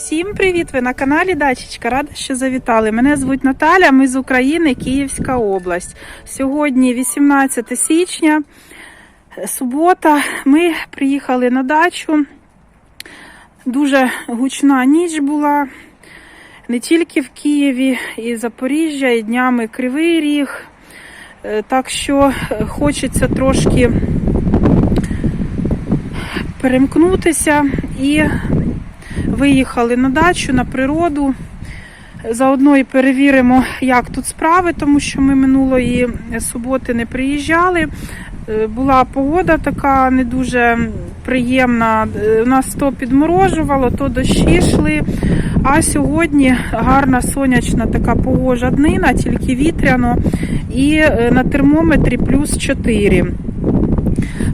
Всім привіт! Ви на каналі Дачечка. Рада, що завітали. Мене звуть Наталя. Ми з України, Київська область. Сьогодні 18 січня, субота. Ми приїхали на дачу. Дуже гучна ніч була. Не тільки в Києві, і Запоріжжя, і днями Кривий Ріг. Е, Так що е, хочеться трошки перемкнутися і виїхали на дачу, на природу. Заодно і перевіримо, як тут справи, тому що ми минулої суботи не приїжджали. Е, Була погода така не дуже приємна. Е, У нас то підморожувало, то дощі йшли. А сьогодні гарна сонячна така погожа днина, тільки вітряно. І е, на термометрі плюс 4.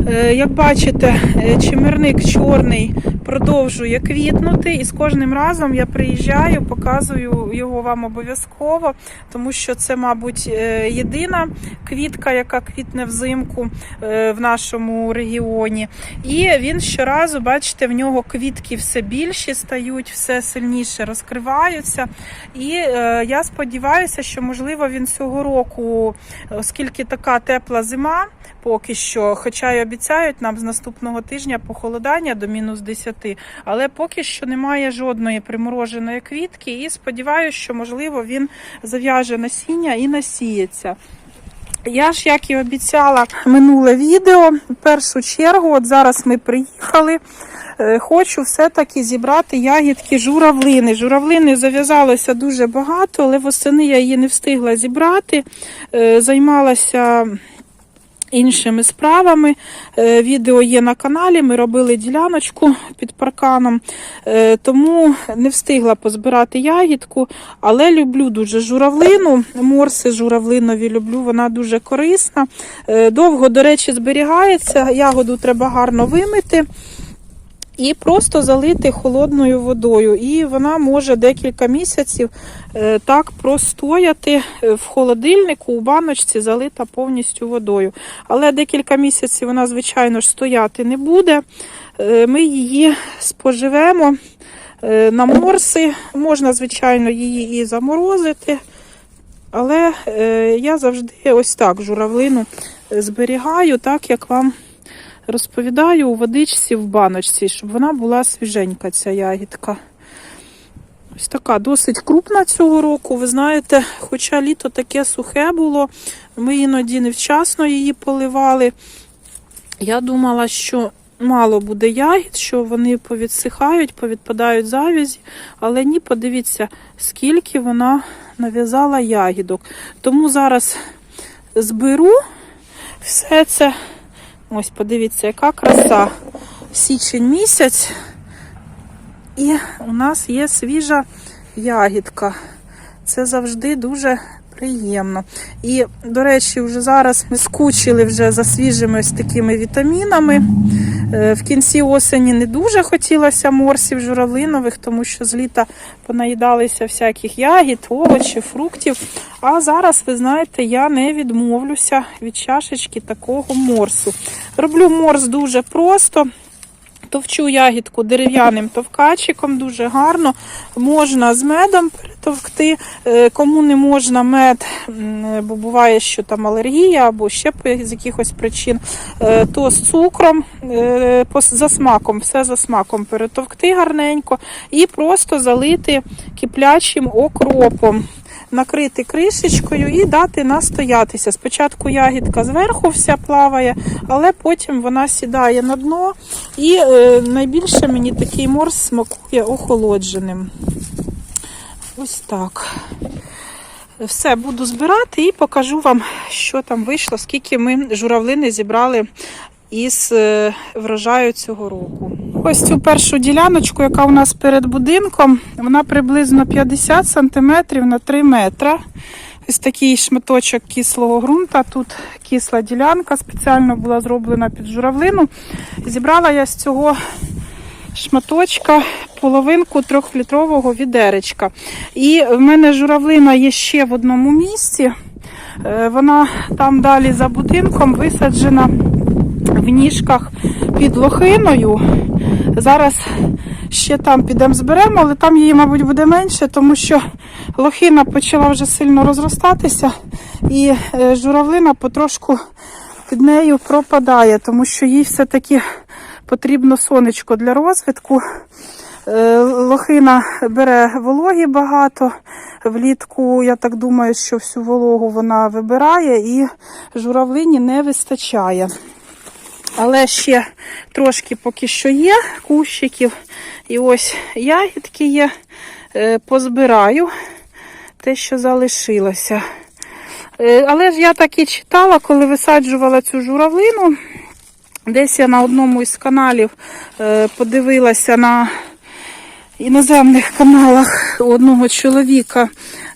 Е, Як бачите, е, чимирник чорний продовжує квітнути, і з кожним разом я приїжджаю, показую його вам обов'язково, тому що це, мабуть, е, єдина квітка, яка квітне взимку е, в нашому регіоні. І він щоразу, бачите, в нього квітки все більші стають, все сильніше розкриваються. І е, я сподіваюся, що можливо він цього року, оскільки така тепла зима, поки що, хоча й обіцяють нам з наступного тижня похолодання до мінус 10, але поки що немає жодної примороженої квітки, і сподіваюся, що можливо він зав'яже насіння і насіється. Я ж, як і обіцяла, минуле відео. В першу чергу, от зараз ми приїхали. е, Хочу все-таки зібрати ягідки журавлини. Журавлини зав'язалося дуже багато, але восени я її не встигла зібрати. Е, Займалася іншими справами. Е, Відео є на каналі. Ми робили діляночку під парканом, Е, тому не встигла позбирати ягідку, але люблю дуже журавлину. Морси журавлинові люблю, вона дуже корисна. Е, Довго, до речі, зберігається. Ягоду треба гарно вимити. І просто залити холодною водою. І вона може декілька місяців так простояти е, в холодильнику у баночці, залита повністю водою. Але декілька місяців вона, звичайно ж, стояти не буде. Е, Ми її споживемо е, на морси. Можна, звичайно, її і заморозити. Але е, я завжди ось так журавлину е, зберігаю, так як вам розповідаю у водичці в баночці, щоб вона була свіженька, ця ягідка. Ось така досить крупна цього року. Ви знаєте, хоча літо таке сухе було, ми іноді невчасно її поливали. Я думала, що мало буде ягід, що вони повідсихають, повідпадають завязі, але ні, подивіться, скільки вона нав'язала ягідок. Тому зараз зберу все це. Ось, подивіться, яка краса. Січень місяць. І у нас є свіжа ягідка. Це завжди дуже приємно. І, до речі, вже зараз ми скучили вже за свіжими ось такими вітамінами. Е, В кінці осені не дуже хотілося морсів журавлинових, тому що з літа понаїдалися всяких ягід, овочів, фруктів. А зараз, ви знаєте, я не відмовлюся від чашечки такого морсу. Роблю морс дуже просто. Товчу ягідку дерев'яним товкачиком, дуже гарно. Можна з медом перетовкти. Е, Кому не можна мед, бо буває, що там алергія або ще з якихось причин, е, то з цукром, е, за смаком, все за смаком перетовкти гарненько і просто залити киплячим окропом. Накрити кришечкою і дати настоятися. Спочатку ягідка зверху вся плаває, але потім вона сідає на дно. І е, найбільше мені такий морс смакує охолодженим. Ось так. Все буду збирати і покажу вам, що там вийшло, скільки ми журавлини зібрали із е, врожаю цього року. Ось цю першу діляночку, яка у нас перед будинком, вона приблизно 50 см на 3 метра. Ось такий шматочок кислого ґрунта. Тут кисла ділянка спеціально була зроблена під журавлину. Зібрала я з цього шматочка половинку трьохлітрового відеречка. І в мене журавлина є ще в одному місці. Е, Вона там далі за будинком висаджена в ніжках під лохиною. Зараз ще там підемо зберемо, але там її, мабуть, буде менше, тому що лохина почала вже сильно розростатися, і е, журавлина потрошку під нею пропадає, тому що їй все-таки потрібно сонечко для розвитку. Е, Лохина бере вологі багато. Влітку, я так думаю, що всю вологу вона вибирає і журавлині не вистачає. Але ще трошки поки що є кущиків. І ось ягідки є. Е, Позбираю те, що залишилося. Е, Але ж я так і читала, коли висаджувала цю журавлину. Десь я на одному із каналів е, подивилася на іноземних каналах одного чоловіка.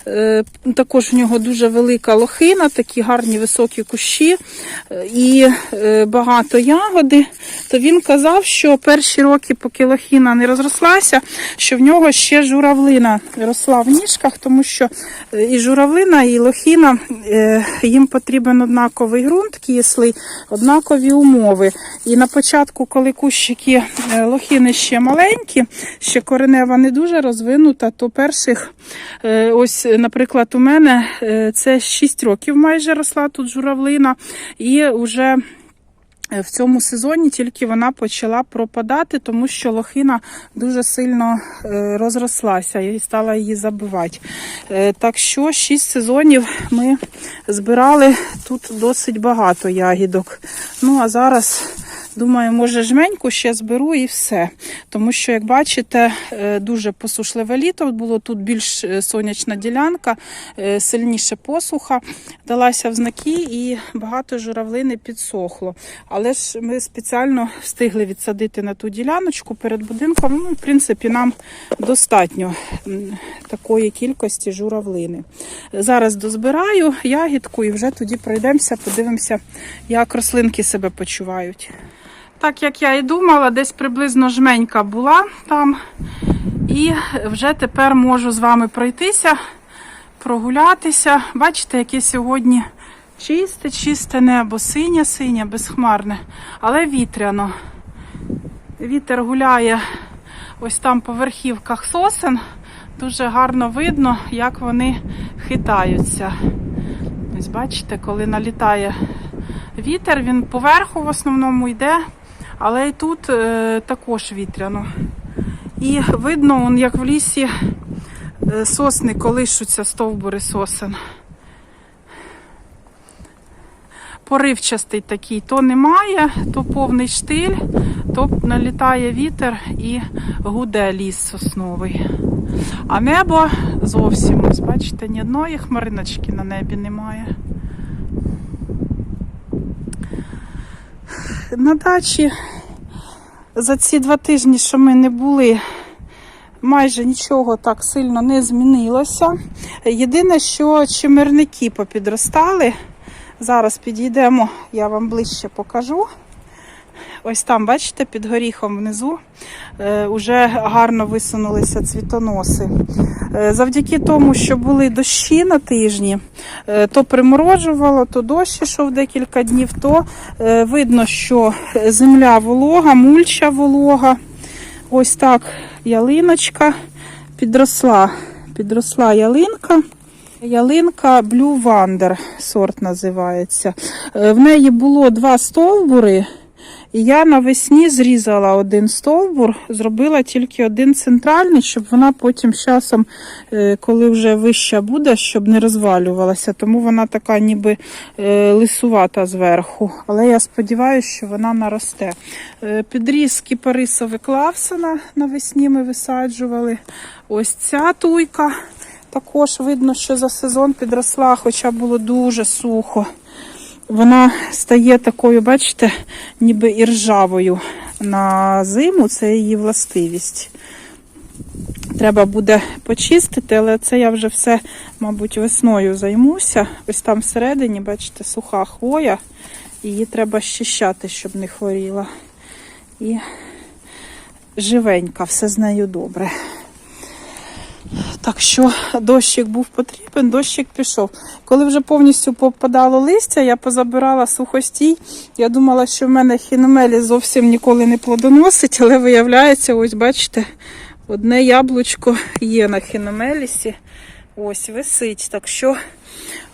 Е, Також в нього дуже велика лохина, такі гарні високі кущі е, і е, багато ягоди. То він казав, що перші роки, поки лохина не розрослася, що в нього ще журавлина росла в ніжках, тому що і журавлина, і лохина їм потрібен однаковий ґрунт кислий, однакові умови. І на початку, коли кущики лохини ще маленькі, ще коренева не дуже розвинута, то перших, ось, наприклад, у мене е, це 6 років майже росла тут журавлина, і вже в цьому сезоні тільки вона почала пропадати, тому що лохина дуже сильно е, розрослася і стала її забивати. Е, Так що 6 сезонів ми збирали тут досить багато ягідок. Ну а зараз. Думаю, може жменьку ще зберу і все. Тому що, як бачите, е, дуже посушливе літо було тут більш е, сонячна ділянка, е, сильніше посуха далася в знаки і багато журавлини підсохло. Але ж ми спеціально встигли відсадити на ту діляночку перед будинком. Ну, в принципі, нам достатньо такої кількості журавлини. Зараз дозбираю ягідку і вже тоді пройдемося, подивимося, як рослинки себе почувають. Так як я і думала, десь приблизно жменька була там. І вже тепер можу з вами пройтися, прогулятися. Бачите, яке сьогодні чисте, чисте небо, синє-синє, безхмарне, але вітряно. Вітер гуляє ось там по верхівках сосен. Дуже гарно видно, як вони хитаються. Ось бачите, коли налітає вітер, він поверху в основному йде, але і тут е, також вітряно. І видно, он, як в лісі е, сосни колишуться, стовбури сосен. Поривчастий такий, то немає, то повний штиль, то налітає вітер і гуде ліс сосновий. А небо зовсім, ось бачите, ні одної хмариночки на небі немає. На дачі за ці два тижні, що ми не були, майже нічого так сильно не змінилося. Єдине, що чимирники попідростали. Зараз підійдемо, я вам ближче покажу. Ось там, бачите, під горіхом внизу е, вже гарно висунулися цвітоноси. Е, завдяки тому, що були дощі на тижні, е, то приморожувало, то дощ йшов декілька днів, то е, видно, що земля волога, мульча волога. Ось так ялиночка підросла. Підросла ялинка. Ялинка Blue Wonder сорт називається. В неї було два стовбури. І я навесні зрізала один стовбур, зробила тільки один центральний, щоб вона потім з часом, е, коли вже вища буде, щоб не розвалювалася. Тому вона така ніби е, лисувата зверху. Але я сподіваюся, що вона наросте. Е, Підріз кіпарисовий клавсона навесні ми висаджували. Ось ця туйка. Також видно, що за сезон підросла, хоча було дуже сухо вона стає такою, бачите, ніби іржавою на зиму, це її властивість. Треба буде почистити, але це я вже все, мабуть, весною займуся. Ось там всередині, бачите, суха хвоя. Її треба щищати, щоб не хворіла. І живенька, все з нею добре. Так що дощик був потрібен, дощик пішов. Коли вже повністю попадало листя, я позабирала сухостій. Я думала, що в мене хіномелі зовсім ніколи не плодоносить, але виявляється, ось бачите, одне яблучко є на хіномелісі. Ось висить. Так що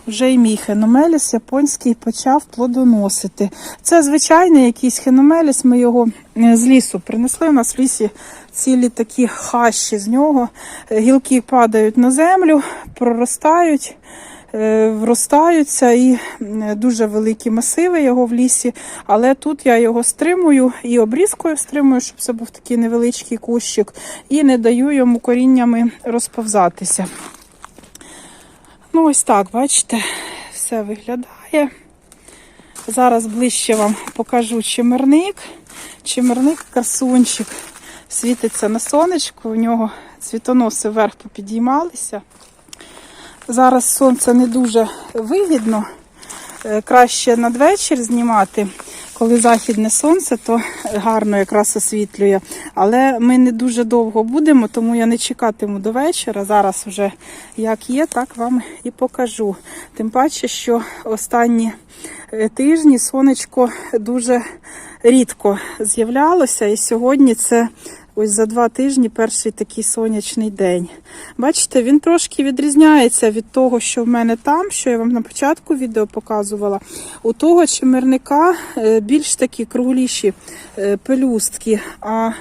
вже і мій хеномеліс японський почав плодоносити. Це звичайний якийсь хеномеліс, ми його е, з лісу принесли. У нас в лісі цілі такі хащі з нього. Е, Гілки падають на землю, проростають, е, вростаються і дуже великі масиви його в лісі. Але тут я його стримую і обрізкою стримую, щоб це був такий невеличкий кущик, і не даю йому коріннями розповзатися. Ну, ось так, бачите, все виглядає. Зараз ближче вам покажу чимерник. Чимерник красунчик. Світиться на сонечку, у нього цвітоноси вверх попідіймалися. Зараз сонце не дуже вигідно. Е, Краще надвечір знімати. Коли західне сонце, то гарно якраз освітлює. Але ми не дуже довго будемо, тому я не чекатиму до вечора. Зараз вже як є, так вам і покажу. Тим паче, що останні е, тижні сонечко дуже рідко з'являлося, і сьогодні це ось за два тижні перший такий сонячний день. Бачите, він трошки відрізняється від того, що в мене там, що я вам на початку відео показувала. У того чимирника е, більш такі кругліші е, пелюстки. А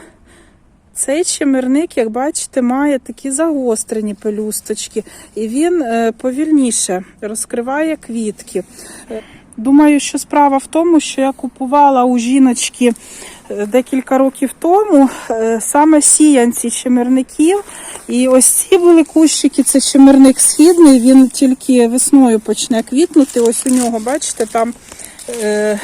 цей чимирник, як бачите, має такі загострені пелюсточки, і він е, повільніше розкриває квітки. Думаю, що справа в тому, що я купувала у жіночки декілька років тому е, саме сіянці чимирників. І ось ці були кущики, це чимирник східний, він тільки весною почне квітнути. Ось у нього, бачите, там е,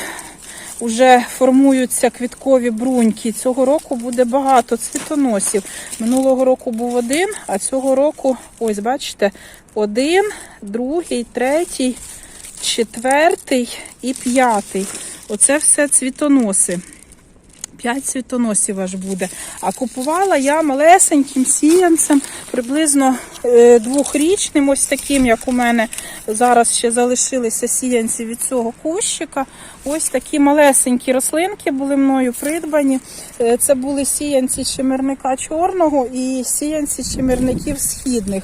вже формуються квіткові бруньки. Цього року буде багато цвітоносів. Минулого року був один, а цього року, ось бачите, один, другий, третій четвертий і п'ятий. Оце все цвітоноси. П'ять світоносів аж буде. А купувала я малесеньким сіянцем, приблизно двохрічним, ось таким, як у мене зараз ще залишилися сіянці від цього кущика. Ось такі малесенькі рослинки були мною придбані. Е, Це були сіянці чимирника чорного і сіянці чимирників східних.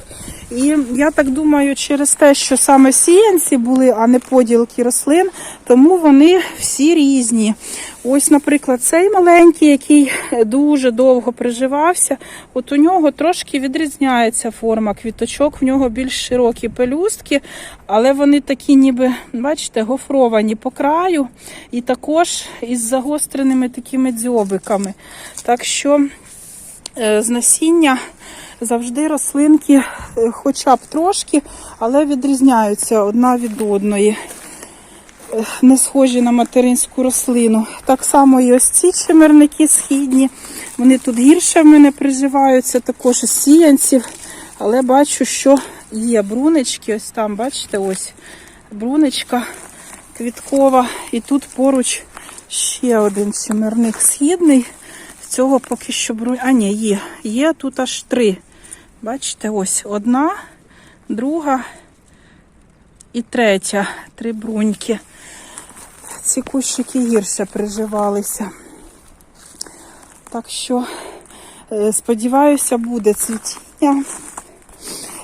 І я так думаю, через те, що саме сіянці були, а не поділки рослин, тому вони всі різні. Ось, наприклад, цей маленький, який дуже довго приживався, от у нього трошки відрізняється форма квіточок, в нього більш широкі пелюстки, але вони такі, ніби, бачите, гофровані по краю, і також із загостреними такими дзьобиками. Так що е, з насіння завжди рослинки, е, хоча б трошки, але відрізняються одна від одної. Е, Не схожі на материнську рослину. Так само і ось ці чимерники східні. Вони тут гірше в мене приживаються, також сіянців. Але бачу, що є брунечки. Ось там, бачите, ось брунечка квіткова. І тут поруч ще один чимерник східний. В цього поки що брунь. А, ні, є. Є тут аж три. Бачите, ось одна, друга і третя. Три бруньки. Ці кущики гірше приживалися. Так що, е, сподіваюся, буде цвітіння.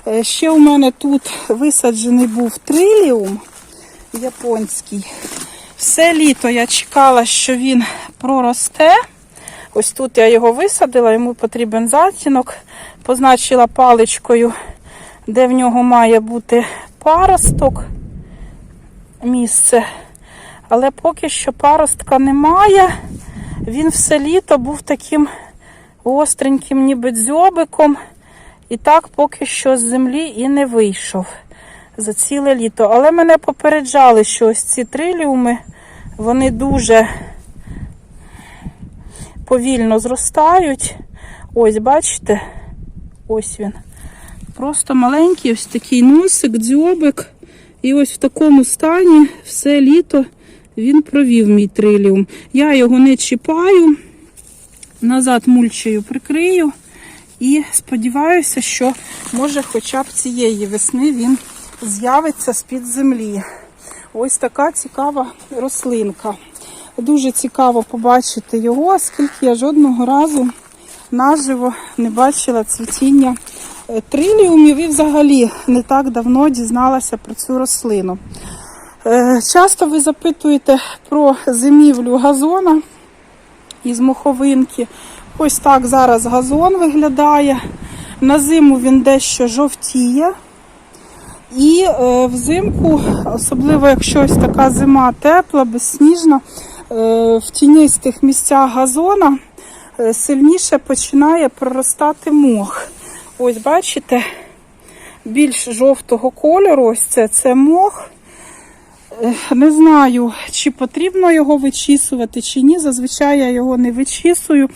Е, Ще у мене тут висаджений був триліум японський. Все літо я чекала, що він проросте. Ось тут я його висадила, йому потрібен затінок. Позначила паличкою, де в нього має бути паросток місце. Але поки що паростка немає. Він все літо був таким остреньким, ніби дзьобиком. І так поки що з землі і не вийшов за ціле літо. Але мене попереджали, що ось ці триліуми, вони дуже повільно зростають. Ось, бачите, ось він. Просто маленький ось такий носик, дзьобик. І ось в такому стані все літо він провів мій триліум. Я його не чіпаю, назад мульчею прикрию. І сподіваюся, що може хоча б цієї весни він з'явиться з-під землі. Ось така цікава рослинка. Дуже цікаво побачити його, оскільки я жодного разу наживо не бачила цвітіння е, триліумів і взагалі не так давно дізналася про цю рослину. Е, Часто ви запитуєте про зимівлю газона із моховинки. Ось так зараз газон виглядає. На зиму він дещо жовтіє. І е, взимку, особливо якщо ось така зима тепла, безсніжна, е, в тінистих місцях газона е, сильніше починає проростати мох. Ось бачите, більш жовтого кольору, ось це, це мох. Не знаю, чи потрібно його вичісувати, чи ні. Зазвичай я його не вичісую.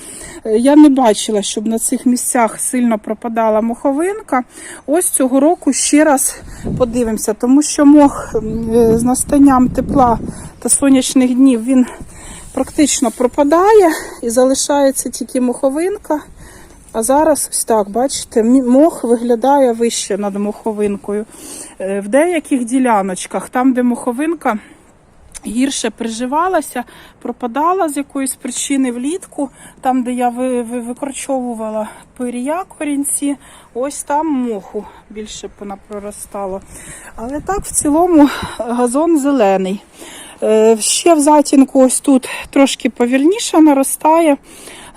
Е, Я не бачила, щоб на цих місцях сильно пропадала моховинка. Ось цього року ще раз подивимося, тому що мох е, з настанням тепла та сонячних днів він практично пропадає і залишається тільки моховинка. А зараз ось так, бачите, мох виглядає вище над моховинкою. Е, В деяких діляночках, там, де моховинка гірше приживалася, пропадала з якоїсь причини влітку, там, де я ви- ви- викорчовувала пирія корінці, ось там моху більше проростало. Але так, в цілому, газон зелений. Е, Ще в затінку ось тут трошки повільніше наростає.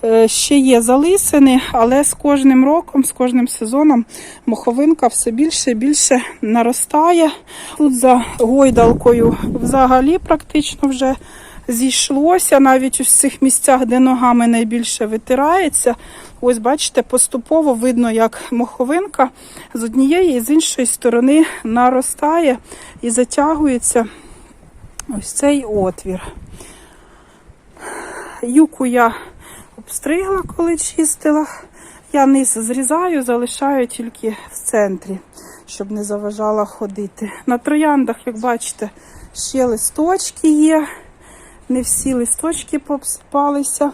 Е, Ще є залисини, але з кожним роком, з кожним сезоном моховинка все більше і більше наростає. Тут за гойдалкою взагалі практично вже зійшлося, навіть у цих місцях, де ногами найбільше витирається. Ось бачите, поступово видно, як моховинка з однієї і з іншої сторони наростає і затягується ось цей отвір. Юку я обстригла, коли чистила. Я низ зрізаю, залишаю тільки в центрі, щоб не заважала ходити. На трояндах, як бачите, ще листочки є. Не всі листочки пообсипалися.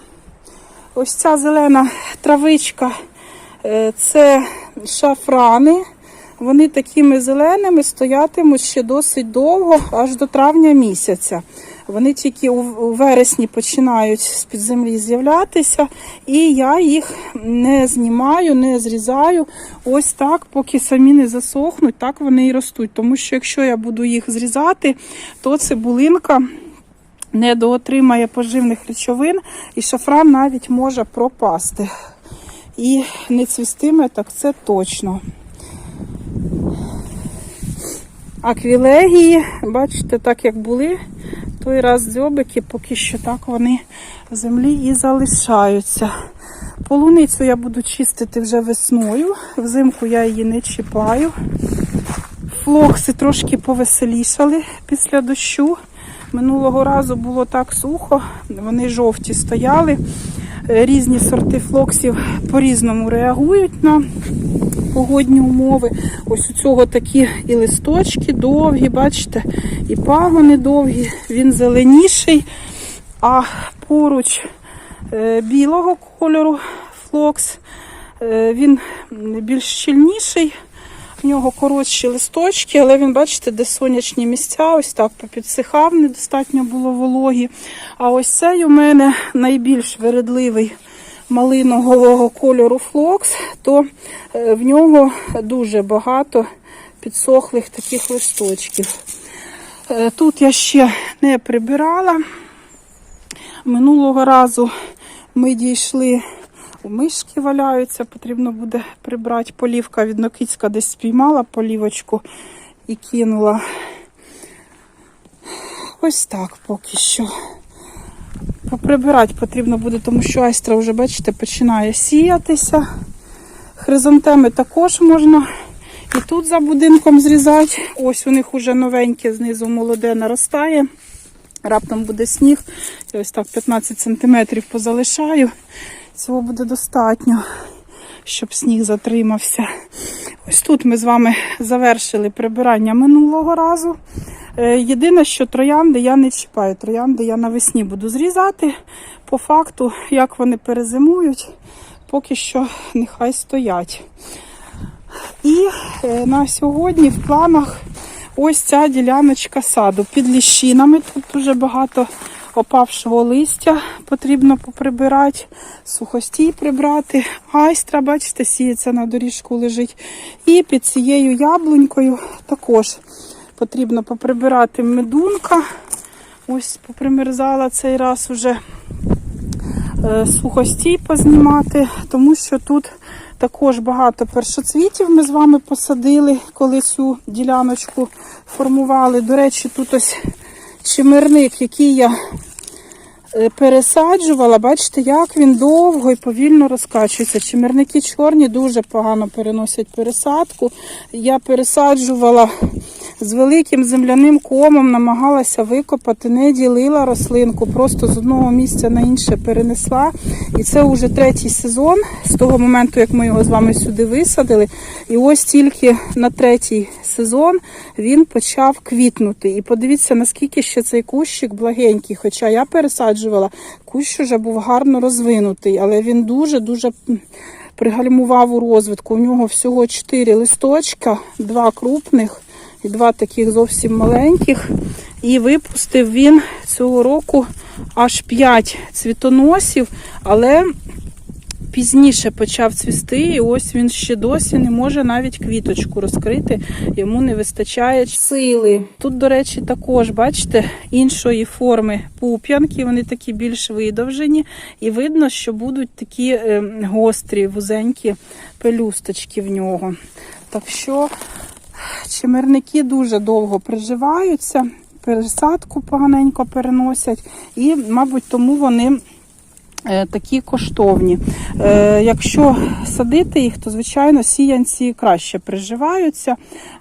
Ось ця зелена травичка е, це шафрани. Вони такими зеленими стоятимуть ще досить довго, аж до травня місяця. Вони тільки у вересні починають з-під землі з'являтися, і я їх не знімаю, не зрізаю. Ось так, поки самі не засохнуть, так вони і ростуть. Тому що якщо я буду їх зрізати, то цибулинка не доотримає поживних речовин, і шафран навіть може пропасти. І не цвістиме, так це точно. Аквілегії, бачите, так як були, той раз дзьобики, поки що так вони в землі і залишаються. Полуницю я буду чистити вже весною, взимку я її не чіпаю. Флокси трошки повеселішали після дощу. Минулого разу було так сухо, вони жовті стояли. Різні сорти флоксів по-різному реагують на погодні умови. Ось у цього такі і листочки довгі, бачите, і пагони довгі, він зеленіший, а поруч е, білого кольору флокс, е, він більш щільніший. В нього коротші листочки, але він, бачите, де сонячні місця, ось так попідсихав, недостатньо було вологі. А ось цей у мене найбільш вередливий малинового кольору флокс, то е, в нього дуже багато підсохлих таких листочків. Е, Тут я ще не прибирала. Минулого разу ми дійшли, у мишки валяються, потрібно буде прибрати полівка від Нокицька, десь спіймала полівочку і кинула. Ось так поки що. Поприбирати потрібно буде, тому що айстра вже, бачите, починає сіятися. Хризантеми також можна і тут за будинком зрізати. Ось у них уже новеньке, знизу молоде наростає. Раптом буде сніг. Я ось так 15 см позалишаю. Цього буде достатньо, щоб сніг затримався. Ось тут ми з вами завершили прибирання минулого разу. Е, Єдине, що троянди я не чіпаю. Троянди я навесні буду зрізати. По факту, як вони перезимують, поки що нехай стоять. І е, на сьогодні в планах ось ця діляночка саду під ліщинами. Тут дуже багато опавшого листя потрібно поприбирати, сухостій прибрати. Айстра, бачите, сіється на доріжку лежить. І під цією яблунькою також потрібно поприбирати медунка. Ось попримерзала цей раз уже е, сухостій познімати, тому що тут також багато першоцвітів ми з вами посадили, коли цю діляночку формували. До речі, тут ось чимирник, який я пересаджувала. Бачите, як він довго і повільно розкачується. Чимирники чорні дуже погано переносять пересадку. Я пересаджувала з великим земляним комом, намагалася викопати, не ділила рослинку, просто з одного місця на інше перенесла. І це вже третій сезон з того моменту, як ми його з вами сюди висадили. І ось тільки на третій сезон він почав квітнути. І подивіться, наскільки ще цей кущик благенький. Хоча я пересаджувала, кущ вже був гарно розвинутий, але він дуже-дуже пригальмував у розвитку. У нього всього 4 листочка, два крупних і два таких зовсім маленьких. І випустив він цього року аж 5 цвітоносів, але пізніше почав цвісти, і ось він ще досі не може навіть квіточку розкрити, йому не вистачає сили. Тут, до речі, також, бачите, іншої форми пуп'янки, вони такі більш видовжені, і видно, що будуть такі е, гострі, вузенькі пелюсточки в нього. Так що чимирники дуже довго приживаються, пересадку поганенько переносять, і, мабуть, тому вони такі коштовні. Е, Якщо садити їх, то, звичайно, сіянці краще приживаються,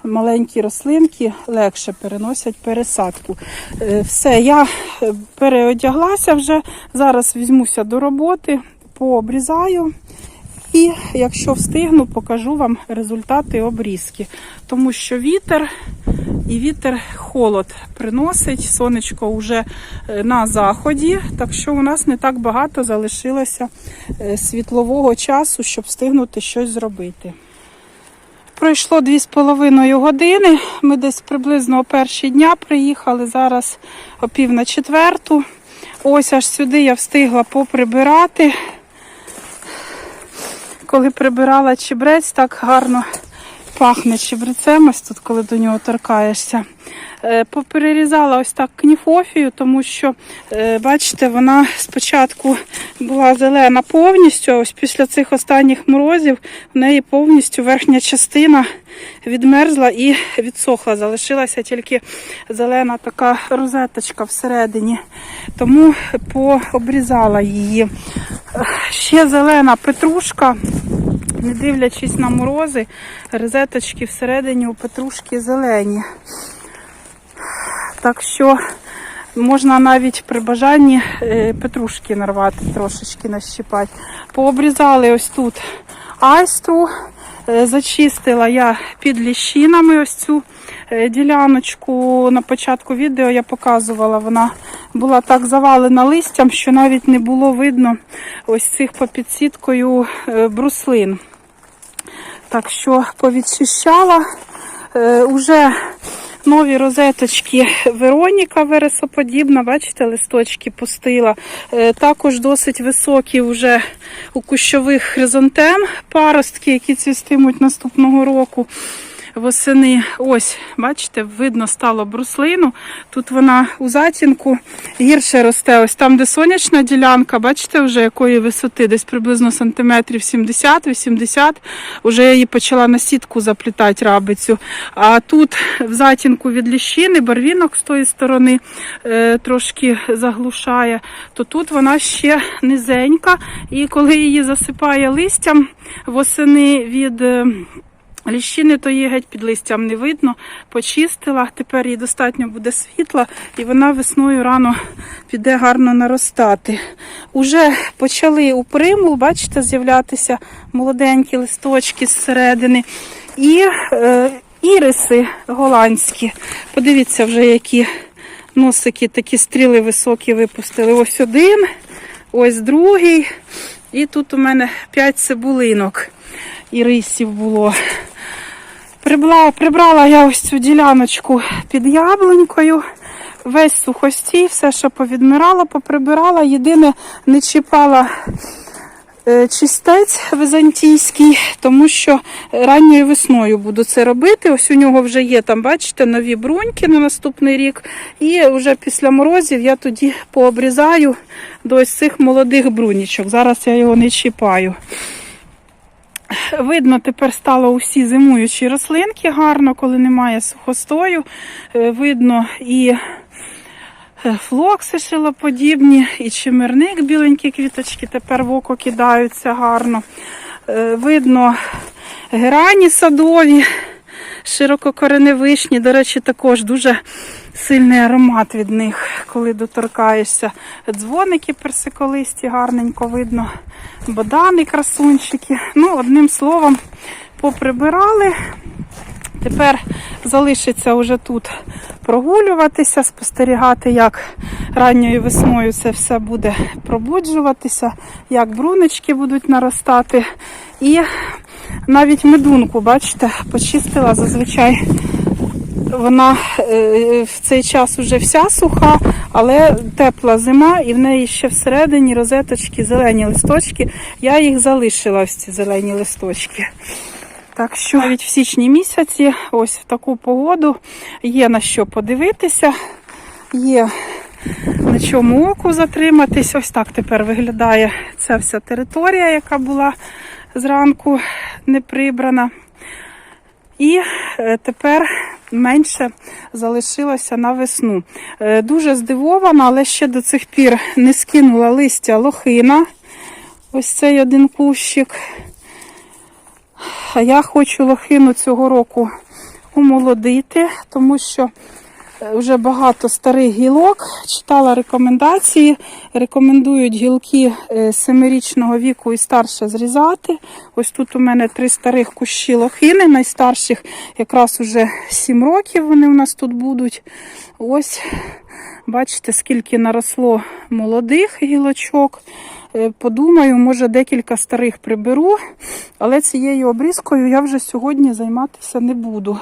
маленькі рослинки легше переносять пересадку. Е, Все, я е, переодяглася вже, зараз візьмуся до роботи, пообрізаю. І якщо встигну, покажу вам результати обрізки. Тому що вітер і вітер холод приносить. Сонечко вже е, на заході, так що у нас не так багато залишилося е, світлового часу, щоб встигнути щось зробити. Пройшло 2,5 години. Ми десь приблизно о першій дня приїхали. Зараз о пів на четверту. Ось аж сюди я встигла поприбирати коли прибирала чебрець, так гарно пахне чебрецем, ось тут, коли до нього торкаєшся. Е, Поперерізала ось так кніфофію, тому що, е, бачите, вона спочатку була зелена повністю, ось після цих останніх морозів в неї повністю верхня частина відмерзла і відсохла. Залишилася тільки зелена така розеточка всередині. Тому пообрізала її. Е, Ще зелена петрушка. Не дивлячись на морози, розеточки всередині у петрушки зелені. Так що можна навіть при бажанні е, петрушки нарвати, трошечки нащипати. Пообрізали ось тут айстру, зачистила я під ліщинами ось цю е, діляночку. На початку відео я показувала, вона була так завалена листям, що навіть не було видно ось цих попід сіткою е, бруслин. Так що повідчищала. Е, уже нові розеточки Вероніка вересоподібна, бачите, листочки пустила. Е, також досить високі вже у кущових хризантем паростки, які цвістимуть наступного року. Восени, ось, бачите, видно стало бруслину. Тут вона у затінку гірше росте. Ось там, де сонячна ділянка, бачите, вже якої висоти, десь приблизно сантиметрів 70-80. Уже я її почала на сітку заплітати рабицю. А тут в затінку від ліщини, барвінок з тої сторони е, трошки заглушає, то тут вона ще низенька. І коли її засипає листям восени від. Ліщини то є геть під листям не видно, почистила, тепер їй достатньо буде світла і вона весною рано піде гарно наростати. Уже почали у примул, бачите, з'являтися молоденькі листочки зсередини. І е, іриси голландські. Подивіться вже, які носики, такі стріли високі випустили. Ось один, ось другий. І тут у мене 5 цибулинок і рисів було. Прибрала, прибрала я ось цю діляночку під яблунькою. Весь сухостій, все, що повідмирала, поприбирала. Єдине, не чіпала е, чистець византійський, тому що ранньою весною буду це робити. Ось у нього вже є там, бачите, нові бруньки на наступний рік. І вже після морозів я тоді пообрізаю до ось цих молодих брунічок. Зараз я його не чіпаю. Видно, тепер стало усі зимуючі рослинки гарно, коли немає сухостою. Е, Видно і е, флокси шилоподібні, і чимирник біленькі квіточки тепер в око кидаються гарно. Е, Видно герані садові, ширококореневишні. До речі, також дуже сильний аромат від них, коли доторкаєшся. Дзвоники персиколисті гарненько видно, бадани, красунчики. Ну, одним словом, поприбирали. Тепер залишиться вже тут прогулюватися, спостерігати, як ранньою весною це все буде пробуджуватися, як бруночки будуть наростати. І навіть медунку, бачите, почистила зазвичай. Вона е, в цей час вже вся суха, але тепла зима, і в неї ще всередині розеточки, зелені листочки. Я їх залишила, ось ці зелені листочки. Так що навіть в січні місяці, ось в таку погоду, є на що подивитися, є на чому оку затриматись. Ось так тепер виглядає ця вся територія, яка була зранку не прибрана. І е, тепер менше залишилося на весну. Е, Дуже здивована, але ще до цих пір не скинула листя лохина. Ось цей один кущик. А я хочу лохину цього року омолодити, тому що вже багато старих гілок. Читала рекомендації. Рекомендують гілки е, семирічного віку і старше зрізати. Ось тут у мене три старих кущі лохини, найстарших якраз уже 7 років вони у нас тут будуть. Ось, бачите, скільки наросло молодих гілочок. Е, Подумаю, може декілька старих приберу, але цією обрізкою я вже сьогодні займатися не буду.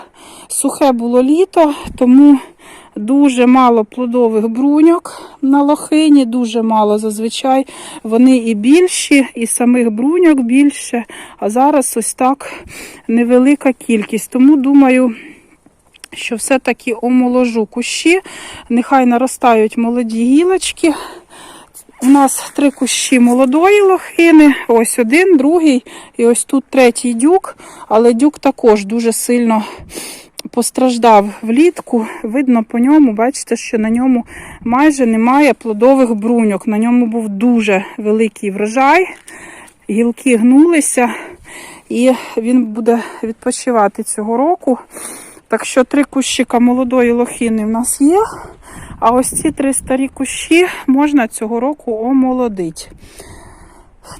Сухе було літо, тому дуже мало плодових бруньок на лохині, дуже мало зазвичай. Вони і більші, і самих бруньок більше. А зараз ось так невелика кількість. Тому думаю. Що все-таки омоложу кущі, нехай наростають молоді гілочки. У нас три кущі молодої лохини, ось один, другий, і ось тут третій дюк, але дюк також дуже сильно постраждав влітку. Видно по ньому, бачите, що на ньому майже немає плодових бруньок. На ньому був дуже великий врожай, гілки гнулися, і він буде відпочивати цього року. Так що три кущика молодої лохини в нас є. А ось ці три старі кущі можна цього року омолодити.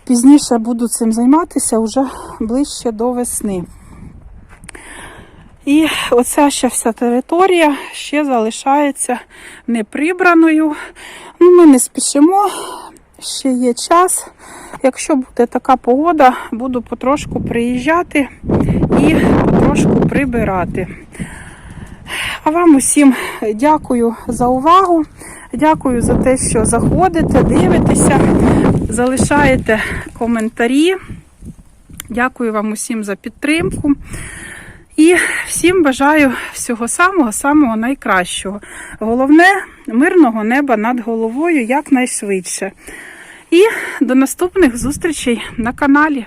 Пізніше буду цим займатися вже ближче до весни. І оця ще вся територія ще залишається неприбраною. Ну, ми не спішимо, ще є час. Якщо буде така погода, буду потрошку приїжджати і потрошку прибирати. А вам усім дякую за увагу. Дякую за те, що заходите, дивитеся, залишаєте коментарі. Дякую вам усім за підтримку. І всім бажаю всього самого-самого найкращого. Головне мирного неба над головою якнайшвидше. І до наступних зустрічей на каналі.